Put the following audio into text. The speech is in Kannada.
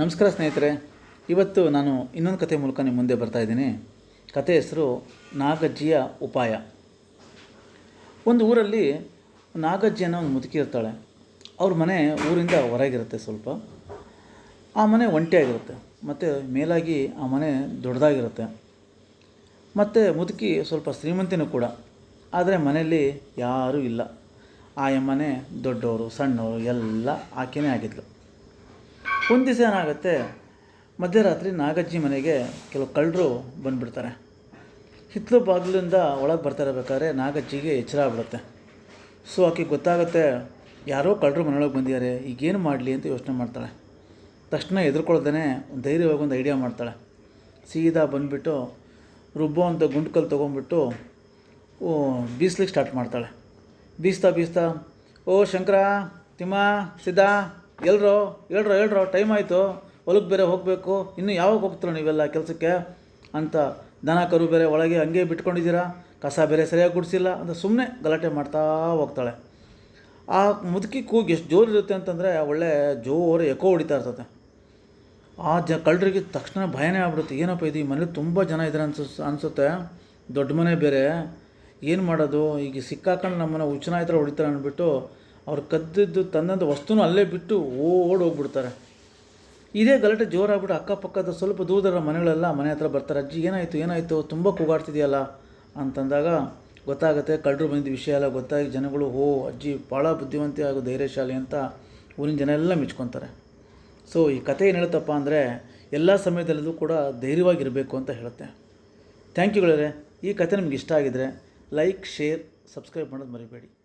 ನಮಸ್ಕಾರ ಸ್ನೇಹಿತರೆ. ಇವತ್ತು ನಾನು ಇನ್ನೊಂದು ಕಥೆ ಮೂಲಕ ನಿಮ್ಮ ಮುಂದೆ ಬರ್ತಾ ಇದ್ದೀನಿ. ಕತೆ ಹೆಸರು ನಾಗಜ್ಜಿಯ ಉಪಾಯ. ಒಂದು ಊರಲ್ಲಿ ನಾಗಜ್ಜಿ ಅನ್ನೋ ಒಂದು ಮುದುಕಿ ಇರ್ತಾಳೆ. ಅವ್ರ ಮನೆ ಊರಿಂದ ಹೊರಗಿರುತ್ತೆ ಸ್ವಲ್ಪ. ಆ ಮನೆ ಒಂಟಿಯಾಗಿರುತ್ತೆ. ಮತ್ತು ಮೇಲಾಗಿ ಆ ಮನೆ ದೊಡ್ಡದಾಗಿರುತ್ತೆ. ಮತ್ತು ಮುದುಕಿ ಸ್ವಲ್ಪ ಶ್ರೀಮಂತಿನೂ ಕೂಡ. ಆದರೆ ಮನೆಯಲ್ಲಿ ಯಾರೂ ಇಲ್ಲ. ಆ ಮನೆ ದೊಡ್ಡವರು ಸಣ್ಣವರು ಎಲ್ಲ ಆಕೆಯೇ ಆಗಿದ್ಲು. ಒಂದು ದಿವಸ ಏನಾಗುತ್ತೆ? ಮಧ್ಯರಾತ್ರಿ ನಾಗಜ್ಜಿ ಮನೆಗೆ ಕೆಲವು ಕಳ್ಳರು ಬಂದುಬಿಡ್ತಾರೆ. ಹಿತ್ತಲು ಬಾಗಿಲಿಂದ ಒಳಗೆ ಬರ್ತಾ ಇರಬೇಕಾದ್ರೆ ನಾಗಜ್ಜಿಗೆ ಎಚ್ಚರ ಆಗ್ಬಿಡುತ್ತೆ. ಸೊ ಆಕೆ ಗೊತ್ತಾಗುತ್ತೆ, ಯಾರೋ ಕಳ್ಳರು ಮನೆಯೊಳಗೆ ಬಂದಿದ್ದಾರೆ, ಈಗೇನು ಮಾಡಲಿ ಅಂತ ಯೋಚನೆ ಮಾಡ್ತಾಳೆ. ತಕ್ಷಣ ಎದುರ್ಕೊಳ್ದೇ ಧೈರ್ಯವಾಗಿ ಒಂದು ಐಡಿಯಾ ಮಾಡ್ತಾಳೆ. ಸೀದಾ ಬಂದುಬಿಟ್ಟು ರುಬ್ಬೋ ಅಂತ ಗುಂಡ್ಕಲ್ಲು ತೊಗೊಂಡ್ಬಿಟ್ಟು ಬೀಸ್ಲಿಕ್ಕೆ ಸ್ಟಾರ್ಟ್ ಮಾಡ್ತಾಳೆ. ಬೀಸ್ತಾ ಬೀಸ್ತಾ, ಓ, ಶಂಕರ, ತಿಮ್ಮ, ಸಿದ್ಧ ಎಲ್ರೋ ಹೇಳ್ರೋ ಹೇಳ್ರೋ ಟೈಮ್ ಆಯಿತು. ಹೊಲಕ್ಕೆ ಬೇರೆ ಹೋಗಬೇಕು. ಇನ್ನು ಯಾವಾಗ ಹೋಗ್ತೀರೋ ನೀವೆಲ್ಲ ಕೆಲಸಕ್ಕೆ? ಅಂತ ದನ ಕರು ಬೇರೆ ಒಳಗೆ ಹಂಗೆ ಬಿಟ್ಕೊಂಡಿದ್ದೀರಾ? ಕಸ ಬೇರೆ ಸರಿಯಾಗಿ ಗುಡಿಸಿಲ್ಲ ಅಂತ ಸುಮ್ಮನೆ ಗಲಾಟೆ ಮಾಡ್ತಾ ಹೋಗ್ತಾಳೆ. ಆ ಮುದುಕಿ ಕೂಗು ಎಷ್ಟು ಜೋರು ಇರುತ್ತೆ ಅಂತಂದರೆ ಒಳ್ಳೆ ಜೋರು ಎಕೋ ಹೊಡಿತಾ ಇರ್ತದೆ ಆ ಜ ಕಳ್ಳರಿಗೆ ತಕ್ಷಣ ಭಯನೇ ಆಗ್ಬಿಡುತ್ತೆ. ಏನಪ್ಪ ಇದು? ಈ ಮನೇಲಿ ತುಂಬ ಜನ ಇದ್ದಾರೆ ಅನ್ಸ ಅನಿಸುತ್ತೆ. ದೊಡ್ಡ ಮನೆ ಬೇರೆ. ಏನು ಮಾಡೋದು? ಈಗ ಸಿಕ್ಕಾಕೊಂಡು ನಮ್ಮನ್ನ ಹುಚ್ಚನಾಯ್ತರ ಹೊಡಿತಾರೆ ಅಂದ್ಬಿಟ್ಟು ಅವ್ರು ಕದ್ದಿದ್ದು ತಂದಂಥ ವಸ್ತುನೂ ಅಲ್ಲೇ ಬಿಟ್ಟು ಓಡಿ ಹೋಗ್ಬಿಡ್ತಾರೆ. ಇದೇ ಗಲಾಟೆ ಜೋರಾಗ್ಬಿಟ್ಟು ಅಕ್ಕಪಕ್ಕದ ಸ್ವಲ್ಪ ದೂರದ ಮನೆಗಳೆಲ್ಲ ಮನೆ ಹತ್ರ ಬರ್ತಾರೆ. ಅಜ್ಜಿ, ಏನಾಯಿತು? ಏನಾಯಿತು? ತುಂಬ ಕೂಗಾಡ್ತಿದೆಯಲ್ಲ? ಅಂತಂದಾಗ ಗೊತ್ತಾಗುತ್ತೆ, ಕಳ್ಳರು ಬಂದಿದ್ದ ವಿಷಯ ಎಲ್ಲ ಗೊತ್ತಾಗಿ ಜನಗಳು, ಓ, ಅಜ್ಜಿ ಭಾಳ ಬುದ್ಧಿವಂತಿ ಹಾಗೂ ಧೈರ್ಯಶಾಲಿ ಅಂತ ಊರಿನ ಜನ ಎಲ್ಲ ಮೆಚ್ಕೊತಾರೆ. ಸೊ, ಈ ಕತೆ ಏನು ಹೇಳುತ್ತಪ್ಪ ಅಂದರೆ, ಎಲ್ಲ ಸಮಯದಲ್ಲೂ ಕೂಡ ಧೈರ್ಯವಾಗಿರಬೇಕು ಅಂತ ಹೇಳುತ್ತೆ. ಥ್ಯಾಂಕ್ ಯುಗಳೇ ಈ ಕತೆ ನಿಮ್ಗೆ ಇಷ್ಟ ಆಗಿದರೆ ಲೈಕ್, ಶೇರ್, ಸಬ್ಸ್ಕ್ರೈಬ್ ಮಾಡೋದು ಮರಿಬೇಡಿ.